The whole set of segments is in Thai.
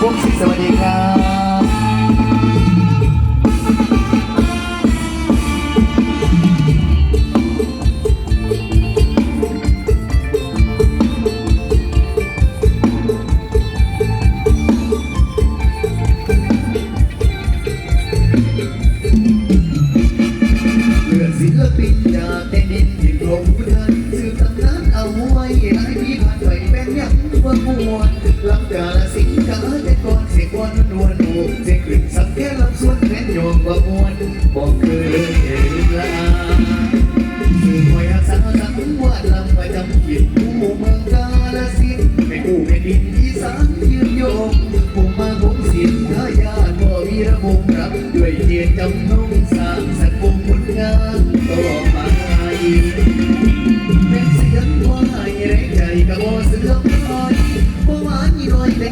Boxy 70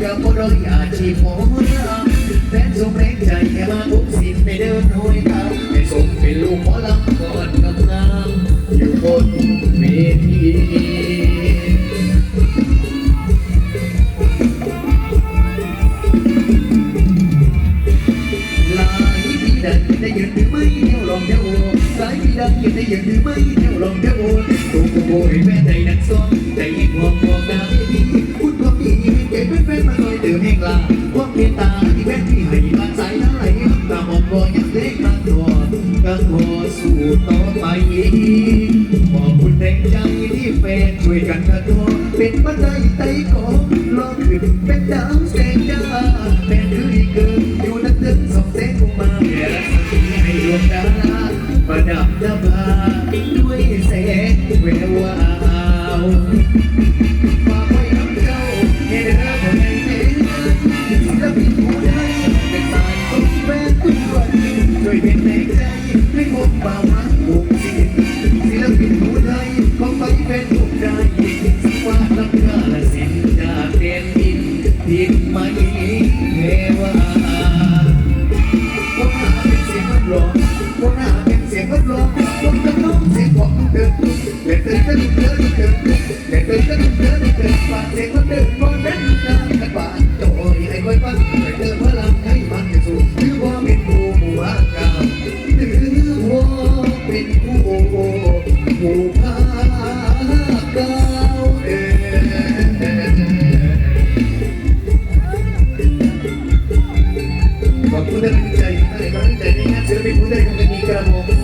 ดับบรอยอาจีพขมือแต่สมเร็จใจแค่มาทุกสินงในเดิมน้วยกันให้สมเป็นลูกหมอลำก่อนกำลังอยู่บนเวทีลายดินได้ยืนถือไม้เที่ยลงเที่ยวโอ้ลายพี่ดันได้ยืนถือไม้เที่ยลองเที่ยวโอ้ตัวโอ้ยแม่ใจนักซ้อมใจยิ่งหอบหอบตาพี่ เด็กไม่เป็นม terrible.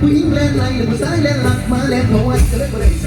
ผู้หญิงแลนไหลหรือผู้ชายแลนหลักมาแลนหัวจะเล่นบ่ได้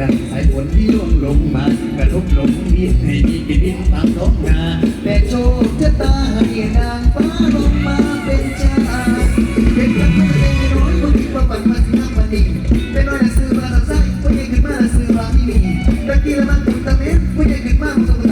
ดังสายฝนที่ร่วงลงมากระทบลงมีให้มีกลิ่นตามลมนาแต่โชคชะตาให้นางฟ้าลงมาเป็นจาเป็นกันเลยน้อยคนที่ว่าปันมันนักมันดีเป็นน้อยซื้อมาทำไส้คนหญ่ขึ้นมาซื้อมาไม่มีตะกี้ละมันถึงตะเม็ดคนหญ่ขึ้นมาสง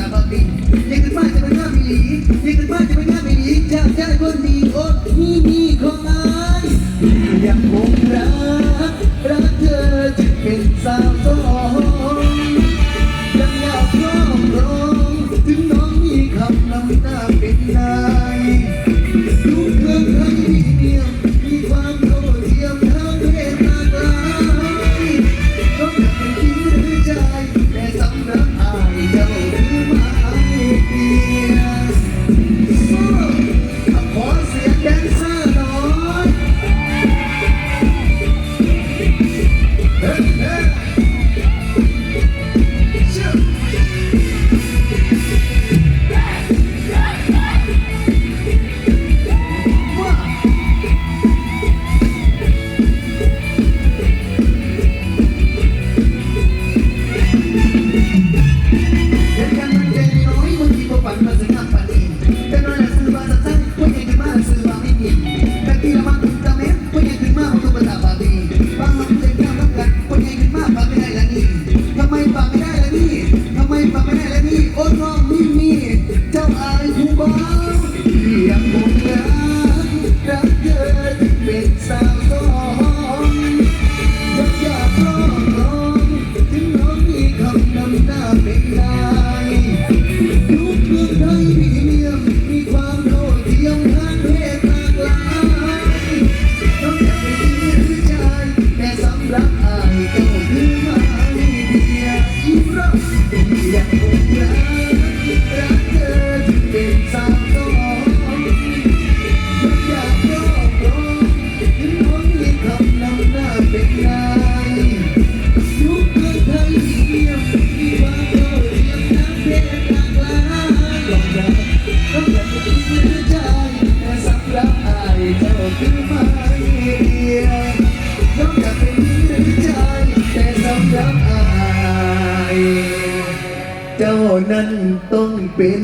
นั้นต้องเป็น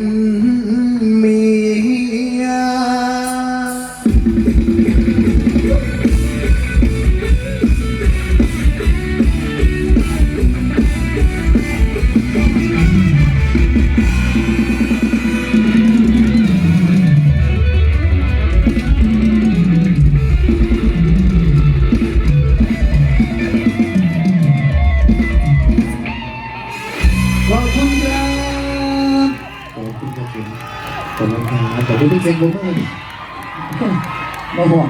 เสียงผมไม่มาห่วง